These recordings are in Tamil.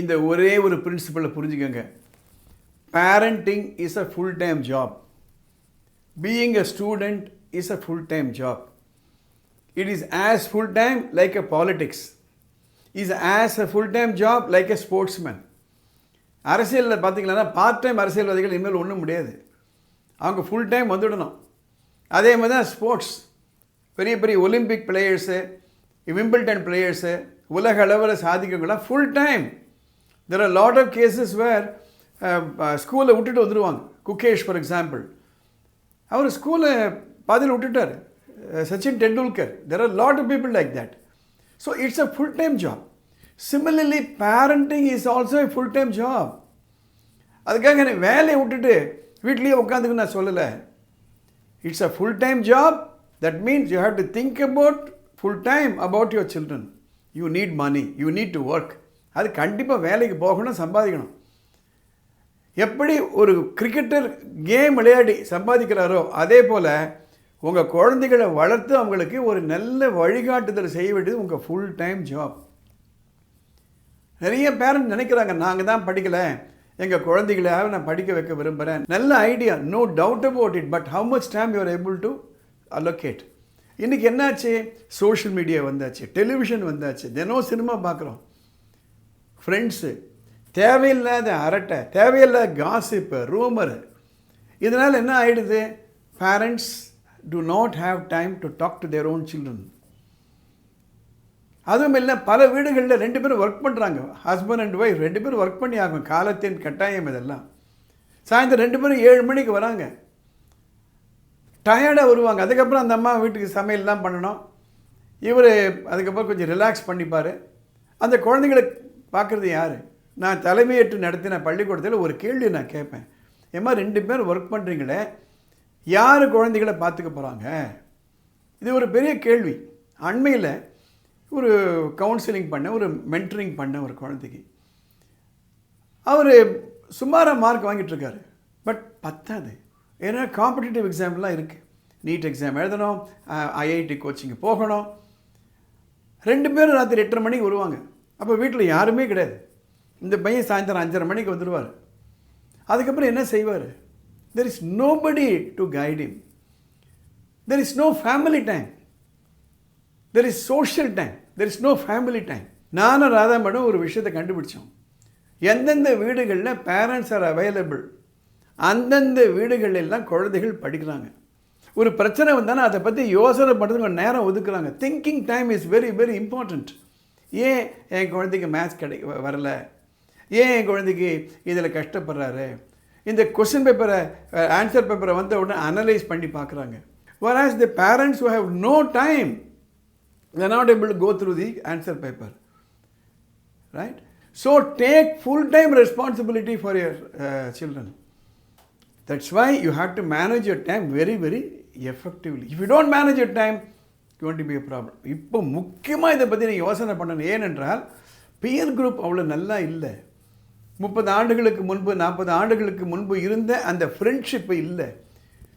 இந்த ஒரே ஒரு பிரின்சிபலை புரிஞ்சுக்கோங்க. Parenting is a full time job being a student is a full time job it is as full time like a politics is as a full time job like a sportsman அரசியலில் பார்த்தீங்கன்னா பார்ட் டைம் அரசியல்வாதிகள் இனிமேல் ஒன்றும் முடியாது. அவங்க ஃபுல் டைம் வந்துடணும். அதே மாதிரி தான் ஸ்போர்ட்ஸ் பெரிய பெரிய ஒலிம்பிக் பிளேயர்ஸு விம்பிள்டன் பிளேயர்ஸு உலக அளவில் சாதிக்கவங்களாம் full time there are lot of cases where ஸ்கூலை விட்டுட்டு வந்துடுவாங்க குகேஷ் ஃபார் எக்ஸாம்பிள் அவர் ஸ்கூலை பாதியில் விட்டுட்டார். Sachin Tendulkar. There are lot of people like that so it's a full time job similarly parenting is also full time job அதுக்காக எனக்கு வேலையை விட்டுட்டு வீட்லேயே உட்காந்துக்கு நான் சொல்லலை. It's a full time job that means you have to think about full time about your children you need money you need to work அது கண்டிப்பாக வேலைக்கு போகணும் சம்பாதிக்கணும். எப்படி ஒரு கிரிக்கெட்டர் கேம் விளையாடி சம்பாதிக்கிறாரோ அதே போல் உங்கள் குழந்தைகளை வளர்த்து அவங்களுக்கு ஒரு நல்ல வழிகாட்டுதல் செய்ய வேண்டியது உங்கள் ஃபுல் டைம் ஜாப் நிறைய பேரண்ட் நினைக்கிறாங்க நாங்கள் தான் படிக்கலை. எங்கள் குழந்தைகளாக நான் படிக்க வைக்க விரும்புகிறேன் நல்ல idea no doubt about it but how much time you're able to allocate இன்றைக்கி என்னாச்சு? சோஷியல் மீடியா வந்தாச்சு டெலிவிஷன் வந்தாச்சு. தினம் சினிமா பார்க்குறோம் ஃப்ரெண்ட்ஸு தேவையில்லாத அரட்டை தேவையில்லாத காசிப்பு ரூமரு இதனால் என்ன ஆகிடுது parents do not have time to talk to their own children அதுவும் இல்லை பல வீடுகளில் ரெண்டு பேரும் ஒர்க் பண்ணுறாங்க ஹஸ்பண்ட் அண்ட் ஒய்ஃப் ரெண்டு பேரும் ஒர்க் பண்ணி ஆகும். காலத்தின் கட்டாயம் இதெல்லாம். சாயந்தரம் ரெண்டு பேரும் ஏழு மணிக்கு வராங்க. டயர்டாக வருவாங்க. அதுக்கப்புறம் அந்த அம்மா வீட்டுக்கு சமையல்லாம் பண்ணணும். இவர் அதுக்கப்புறம் கொஞ்சம் ரிலாக்ஸ் பண்ணிப்பார். அந்த குழந்தைங்களை பார்க்குறது யார்? நான் தலைமையேற்று நடத்தின பள்ளிக்கூடத்தில் ஒரு கேள்வி நான் கேட்பேன். ஏம்மா ரெண்டு பேர் ஒர்க் பண்ணுறீங்களே யார் குழந்தைகளை பார்த்துக்க போகிறாங்க இது ஒரு பெரிய கேள்வி. அண்மையில் ஒரு கவுன்சிலிங் பண்ண ஒரு மென்டரிங் பண்ண ஒரு குழந்தைக்கு. அவர் சுமாராக மார்க் வாங்கிட்டுருக்காரு பட் பத்தாது. ஏன்னா காம்படிட்டிவ் எக்ஸாம்லாம் இருக்குது நீட் எக்ஸாம் எழுதணும் ஐஐடி கோச்சிங்கு போகணும். ரெண்டு பேரும் ராத்திரி எட்டரை மணிக்கு வருவாங்க. அப்போ வீட்டில் யாருமே கிடையாது. இந்த பையன் சாயந்தரம் அஞ்சரை மணிக்கு வந்துடுவார் அதுக்கப்புறம் என்ன செய்வார்? There is nobody to guide him there is no family time there is social time there is no family time நானும் ராதா மேடம் ஒரு விஷயத்தை கண்டுபிடிச்சோம். எந்தெந்த வீடுகளில் பேரண்ட்ஸ் ஆர் அவைலபிள் அந்தந்த வீடுகளெல்லாம் குழந்தைகள் படிக்கிறாங்க. ஒரு பிரச்சனை வந்தாலும் அதை பற்றி யோசனை பண்ணுறதுக்கு நேரம் ஒதுக்குறாங்க. Thinking time is very very important ஏன் என் குழந்தைக்கு மேத்ஸ் கிடை வரல ஏன் என் குழந்தைக்கு இதில் கஷ்டப்படுறாரு இந்த கொஸ்டின் பேப்பரை ஆன்சர் பேப்பரை வந்த உடனே அனலைஸ் பண்ணி பார்க்குறாங்க whereas the parents who have no time they're not able to go through the answer paper right so take full time responsibility for your uh, children that's why you have to manage your time very very effectively if you don't manage your time it's be problem இப்போ முக்கியமாக இதை பற்றி நீங்கள் யோசனை பண்ணணும். ஏனென்றால் பியர் குரூப் அவ்வளோ நல்லா இல்லை. முப்பது ஆண்டுகளுக்கு முன்பு நாற்பது ஆண்டுகளுக்கு முன்பு இருந்த அந்த ஃப்ரெண்ட்ஷிப்பு இல்லை.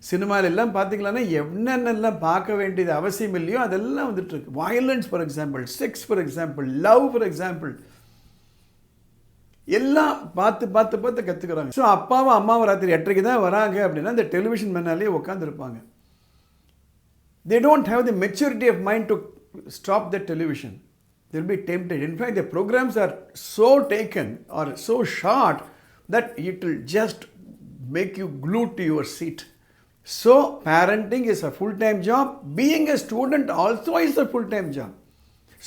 சினிமாவில் எல்லாம் பார்த்தீங்கன்னா என்னென்னலாம் பார்க்க வேண்டியது அவசியம் இல்லையோ அதெல்லாம் வந்துட்டுருக்கு violence for example sex for example love for example எல்லாம் பார்த்து பார்த்து பார்த்து கற்றுக்குறாங்க ஸோ அப்பாவும் அம்மாவும் ராத்திரி எட்டரைக்கு தான் வராங்க அப்படின்னா அந்த டெலிவிஷன் முன்னாலே உட்காந்துருப்பாங்க they dont have the maturity of mind to stop the television they'll be tempted. In fact, the programs are so taken or so short that it will just make you glued to your seat. So, parenting is a full time job. Being a student also is a full time job.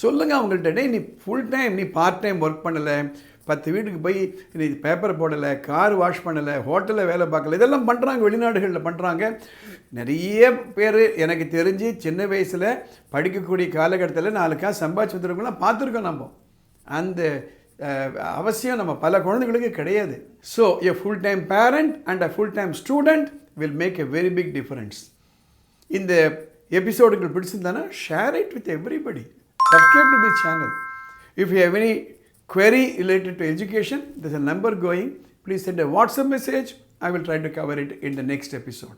சொல்லுங்க அவங்கள்ட்ட டேய் நீ ஃபுல் டைம் நீ பார்ட் டைம் ஒர்க் பண்ணலை பத்து வீட்டுக்கு போய் இன்னைக்கு பேப்பர் போடலை கார் வாஷ் பண்ணலை ஹோட்டலில் வேலை பார்க்கல இதெல்லாம் பண்ணுறாங்க வெளிநாடுகளில் பண்ணுறாங்க நிறைய பேர் எனக்கு தெரிஞ்சு சின்ன வயசில் படிக்கக்கூடிய காலகட்டத்தில் நாலு காசு சம்பாதிச்சு வந்துருக்கோம்லாம் பார்த்துருக்கோம் நம்ம. அந்த அவசியம் நம்ம பல குழந்தைகளுக்கு கிடையாது. So a full time parent and a full time student will make a very big difference இந்த எபிசோடுகள் பிடிச்சிருந்தானா share it with everybody subscribe to the channel if you have any query related to education there's a number going. Please send a whatsapp message. I will try to cover it in the next episode